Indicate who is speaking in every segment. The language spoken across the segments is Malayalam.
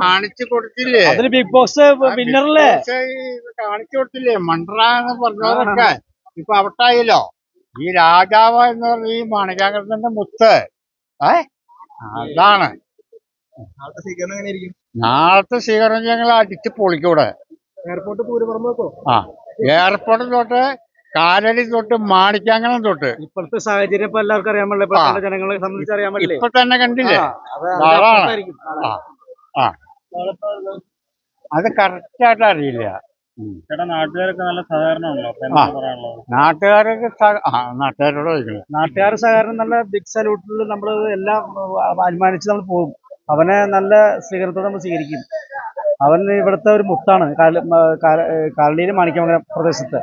Speaker 1: കാണിച്ചു കൊടുത്തില്ലേ?
Speaker 2: അതിന് ബിഗ് ബോസ് വിന്നറല്ലേ?
Speaker 1: ഇത് കാണിച്ചു കൊടുത്തില്ലേ? മണ്ട്ര എന്ന് പറഞ്ഞവരൊക്കെ ഇപ്പൊ അവട്ടായില്ലോ? ഈ രാജാവ് എന്ന് പറഞ്ഞ ഈ മാണികാകൃഷ്ണന്റെ മുത്ത്. ഏ? അതാണ്.
Speaker 2: നാളത്തെ സ്വീകരണം
Speaker 1: ഞങ്ങൾ അടിച്ച് പൊളിക്കൂടെ
Speaker 2: എയർപോർട്ട് പൂരപ്പുറം
Speaker 1: ആ എയർപോർട്ട് തൊട്ട് കാലടി തൊട്ട് മാണിക്കാങ്കണം തൊട്ട്.
Speaker 2: ഇപ്പോഴത്തെ സാഹചര്യം ഇപ്പൊ എല്ലാവർക്കും അറിയാൻ പാടില്ല. ഇപ്പോഴത്തെ ജനങ്ങളെ സംബന്ധിച്ച് അറിയാൻ പറ്റില്ല
Speaker 1: ഇപ്പൊ തന്നെ കണ്ടില്ലേ?
Speaker 2: ആ, അത്
Speaker 1: കറക്റ്റായിട്ട് അറിയില്ല.
Speaker 3: ചേട്ടാ നാട്ടുകാരൊക്കെ നല്ല സഹകരണമാണല്ലോ?
Speaker 1: നാട്ടുകാരോട്
Speaker 2: നാട്ടുകാർ സഹകരണം നല്ല ബിഗ് സല്യൂട്ടിൽ നമ്മൾ എല്ലാം അനുമാനിച്ച് നമ്മൾ പോകും. അവനെ നല്ല സ്വീകരണത്തോടെ നമ്മൾ സ്വീകരിക്കും. അവൻ ഇവിടുത്തെ ഒരു മുത്താണ്. കാലടിയിൽ മാണിക്യമംഗലം പ്രദേശത്ത്.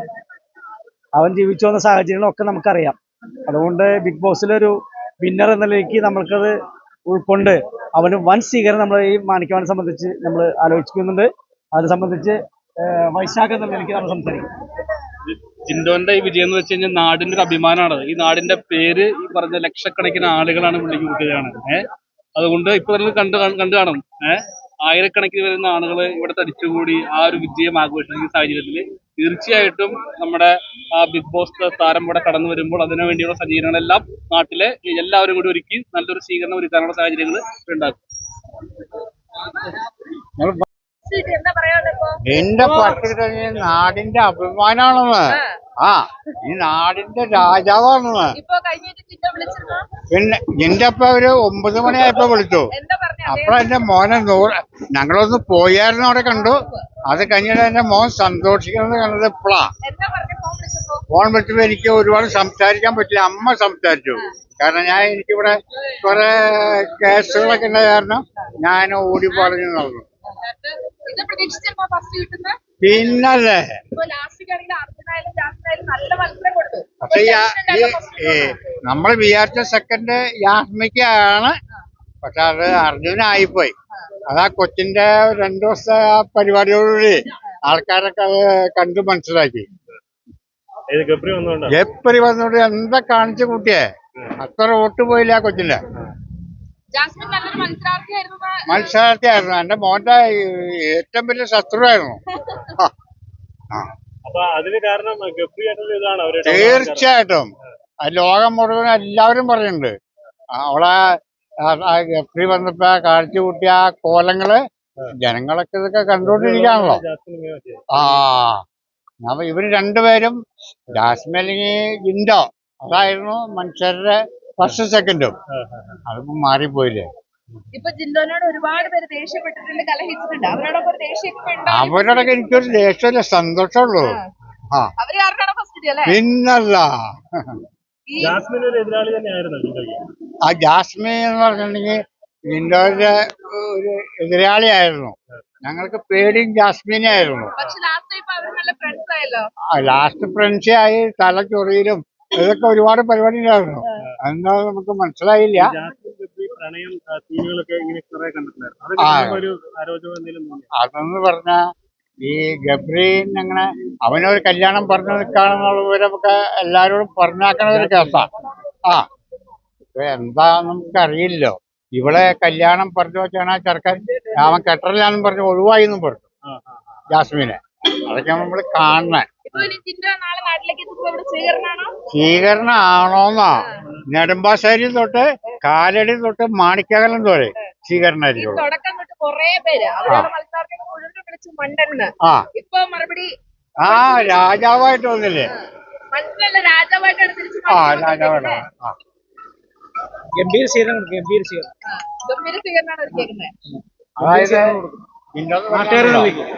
Speaker 2: അവൻ ജീവിച്ചു വന്ന സാഹചര്യങ്ങളൊക്കെ നമുക്കറിയാം. അതുകൊണ്ട് ബിഗ് ബോസിലൊരു വിന്നർ എന്ന നിലയ്ക്ക് നമ്മൾക്കത് ഉൾക്കൊണ്ട് അവന് വൻ സ്വീകരണം നമ്മൾ ഈ മാണിക്കവനെ സംബന്ധിച്ച് നമ്മൾ ആലോചിക്കുന്നുണ്ട്. അത് സംബന്ധിച്ച് വൈശാഖ എന്ന നിലയ്ക്ക് നമ്മൾ സംസാരിക്കും.
Speaker 3: ജിൻഡോന്റെ ഈ വിജയം എന്ന് വെച്ച് കഴിഞ്ഞാൽ നാടിന്റെ ഒരു അഭിമാനമാണ്. ഈ നാടിന്റെ പേര് ഈ പറഞ്ഞ ലക്ഷക്കണക്കിന് ആളുകളാണ് വിളിക്ക് കൊടുക്കുകയാണ്. ഏഹ് അതുകൊണ്ട് ഇപ്പൊ നമ്മൾ കണ്ട് കാണ്- കണ്ടു കാണും. ഏഹ് ആയിരക്കണക്കിന് വരുന്ന ആളുകൾ ഇവിടെ തടിച്ചുകൂടി ആ ഒരു വിജയം ആഘോഷിക്കുന്ന സാഹചര്യത്തിൽ തീർച്ചയായിട്ടും നമ്മുടെ ആ ബിഗ് ബോസ് താരം ഇവിടെ കടന്നു വരുമ്പോൾ അതിനു വേണ്ടിയുള്ള സജ്ജീകരണങ്ങളെല്ലാം നാട്ടിലെ എല്ലാവരും കൂടി ഒരുക്കി നല്ലൊരു സ്വീകരണം ഒരുക്കാനുള്ള സാഹചര്യങ്ങൾ ഉണ്ടാക്കും.
Speaker 1: എന്റെ പട്ടിക നാടിന്റെ അഭിമാനമാണെന്ന് ആ ഈ നാടിന്റെ രാജാവാണ്
Speaker 4: ഇപ്പൊ കഴിഞ്ഞിട്ട് ചിന്ന വിളിച്ചിരുന്നോ?
Speaker 1: പിന്നെ എന്റെ അപ്പ ഒരു ഒമ്പത് മണിയായപ്പോ വിളിച്ചു.
Speaker 4: എന്താ പറഞ്ഞ?
Speaker 1: അപ്പൊ എന്റെ മോനെ നൂറ് ഞങ്ങളൊന്ന് പോയായിരുന്നു അവിടെ കണ്ടു. അത് കഴിഞ്ഞിട്ട് എന്റെ മോൻ സന്തോഷിക്കുന്നത് കണ്ടത് ഇപ്പളാ.
Speaker 4: എന്താ പറഞ്ഞേ? ഫോൺ വിളിച്ചപ്പോ
Speaker 1: ഫോൺ വിളിച്ചപ്പോ എനിക്ക് ഒരുപാട് സംസാരിക്കാൻ പറ്റില്ല. അമ്മ സംസാരിച്ചു. കാരണം ഞാൻ എനിക്കിവിടെ കുറെ കേസുകളൊക്കെ ഉണ്ടായ കാരണം ഞാൻ ഓടി പറഞ്ഞു നടന്നു.
Speaker 4: ഇത് പ്രതീക്ഷിച്ചപ്പോ ഫസ്റ്റ് കിട്ടുന്ന?
Speaker 1: പിന്നല്ലേ?
Speaker 4: ഇപ്പൊ ലാസ്റ്റ് ആണെങ്കിൽ
Speaker 1: ഈ നമ്മൾ വിചാരിച്ച സെക്കൻഡ് യാസ്മിക്കാണ് പക്ഷെ അത് അർജുനായിപ്പോയി. അതാ കൊച്ചിന്റെ രണ്ടു ദിവസത്തെ ആ പരിപാടിയോടുകൂടി ആൾക്കാരൊക്കെ അത് കണ്ടു മനസ്സിലാക്കി. എപ്പരി വന്നോണ്ട്? എന്താ കാണിച്ചു കൂട്ടിയേ? അത്ര വോട്ട് പോയില്ല ആ കൊച്ചിന്റെ
Speaker 4: മത്സരാർത്ഥിയായിരുന്നു
Speaker 1: എന്റെ മോന്റെ ഏറ്റവും വലിയ ശത്രുവായിരുന്നു. ആ. ആ
Speaker 3: അപ്പൊ അതിന് കാരണം ഗബ്രി ആയിട്ടുള്ള ഇതാണ് അവർ
Speaker 1: തീർച്ചയായിട്ടും. ലോകം മുഴുവൻ എല്ലാവരും പറയുന്നുണ്ട്. അവളെ ഗപ്രി വന്നപ്പോ കാഴ്ച കൂട്ടിയ ആ കോലങ്ങൾ ജനങ്ങളൊക്കെ ഇതൊക്കെ കണ്ടുകൊണ്ടിരിക്കുകയാണല്ലോ. ആ അപ്പൊ ഇവർ രണ്ടുപേരും ജാസ്മലിങ് അല്ലെങ്കിൽ ജിൻഡോ അതായിരുന്നു മനുഷ്യരുടെ ഫസ്റ്റ് സെക്കൻഡും. അതിപ്പോ മാറിപ്പോയില്ലേ?
Speaker 4: ഇപ്പൊ ജിൻഡോനോട് ഒരുപാട് പേര് ദേഷ്യപ്പെട്ടിട്ടുണ്ട് കലഹിച്ചിട്ടുണ്ട്. അവരോടൊക്കെ ഒരു ദേഷ്യം ഇപ്പൊ ഉണ്ടോ?
Speaker 1: അവരോടൊക്കെ എനിക്കൊരു ദേഷ്യമില്ല സന്തോഷമുള്ളൂ. ആ.
Speaker 4: അവർ കാരണമാണോ ഫസ്റ്റ് അല്ലേ?
Speaker 1: പിന്നല്ല.
Speaker 4: ഈ
Speaker 3: ജാസ്മിൻ ഒരു എതിരാളി തന്നെയായിരുന്നു ജിൻഡോയ്ക്ക്
Speaker 1: ആ ജാസ്മിൻ എന്ന് പറഞ്ഞിട്ടുണ്ടെങ്കിൽ ജിൻഡോയുടെ ഒരു എതിരാളിയായിരുന്നു ഞങ്ങൾക്ക് പേടിയും ജാസ്മിനെ ആയിരുന്നു.
Speaker 4: പക്ഷെ ലാസ്റ്റ് ഇപ്പൊ അവർ നല്ല ഫ്രണ്ട്സ് ആയല്ലോ.
Speaker 1: ലാസ്റ്റ് ഫ്രണ്ട്സി ആയി തല ചൊറിയിലും ഇതൊക്കെ ഒരുപാട് പരിപാടി ഉണ്ടായിരുന്നു എന്താ നമുക്ക് മനസ്സിലായില്ല.
Speaker 3: പ്രണയം സീനുകളൊക്കെ ഇങ്ങനെ കുറെ കണ്ടിട്ടുണ്ടായിരുന്നു. ഒരു എന്തെങ്കിലും
Speaker 1: അതെന്ന് പറഞ്ഞ ഈ ഗബ്രീൻ അങ്ങനെ അവനൊരു കല്യാണം പറഞ്ഞു നിൽക്കാണെന്നുള്ള വിവരമൊക്കെ എല്ലാരോടും പറഞ്ഞാക്കണ ഒരു കേസാ. ആ. ഇപ്പൊ എന്താ നമുക്കറിയില്ലോ. ഇവളെ കല്യാണം പറഞ്ഞു വെച്ചാണ് ആ ചെറുക്കൻ അവൻ കെട്ടറില്ലാന്നും പറഞ്ഞു ഒഴിവായി എന്നും പറഞ്ഞു. ജാസ്മിനെ. അതൊക്കെ നമ്മൾ കാണണേ. സ്വീകരണം ആണോന്നാ നെടുമ്പാശ്ശേരി തൊട്ട് കാലടി തൊട്ട് മാണിക്കകലം
Speaker 4: തോരെ
Speaker 1: സ്വീകരണമായിരിക്കും
Speaker 4: തുടക്കം തൊട്ട് കൊറേ പേര് അവരുടെ മത്സരാർത്ഥികൾ മുഴുവൻ വിളിച്ച് മണ്ടന്ന്
Speaker 1: ആ.
Speaker 4: ഇപ്പൊ മറുപടി
Speaker 1: ആ രാജാവായിട്ട് വന്നില്ലേ?
Speaker 4: രാജാവായിട്ടാണ് തിരിച്ചു
Speaker 1: ആ രാജാവായിട്ട് ആ.
Speaker 2: ഗംഭീര സ്വീകരണം ഗംഭീര സ്വീകരണം.
Speaker 4: ഗംഭീര സ്വീകരണമാണ് ഒരുക്കിയേക്കുന്നത്
Speaker 1: അതായത് ഇന്നത്
Speaker 2: നാട്ടുകാരെ
Speaker 1: പറഞ്ഞാലോ?
Speaker 2: വിളിക്കും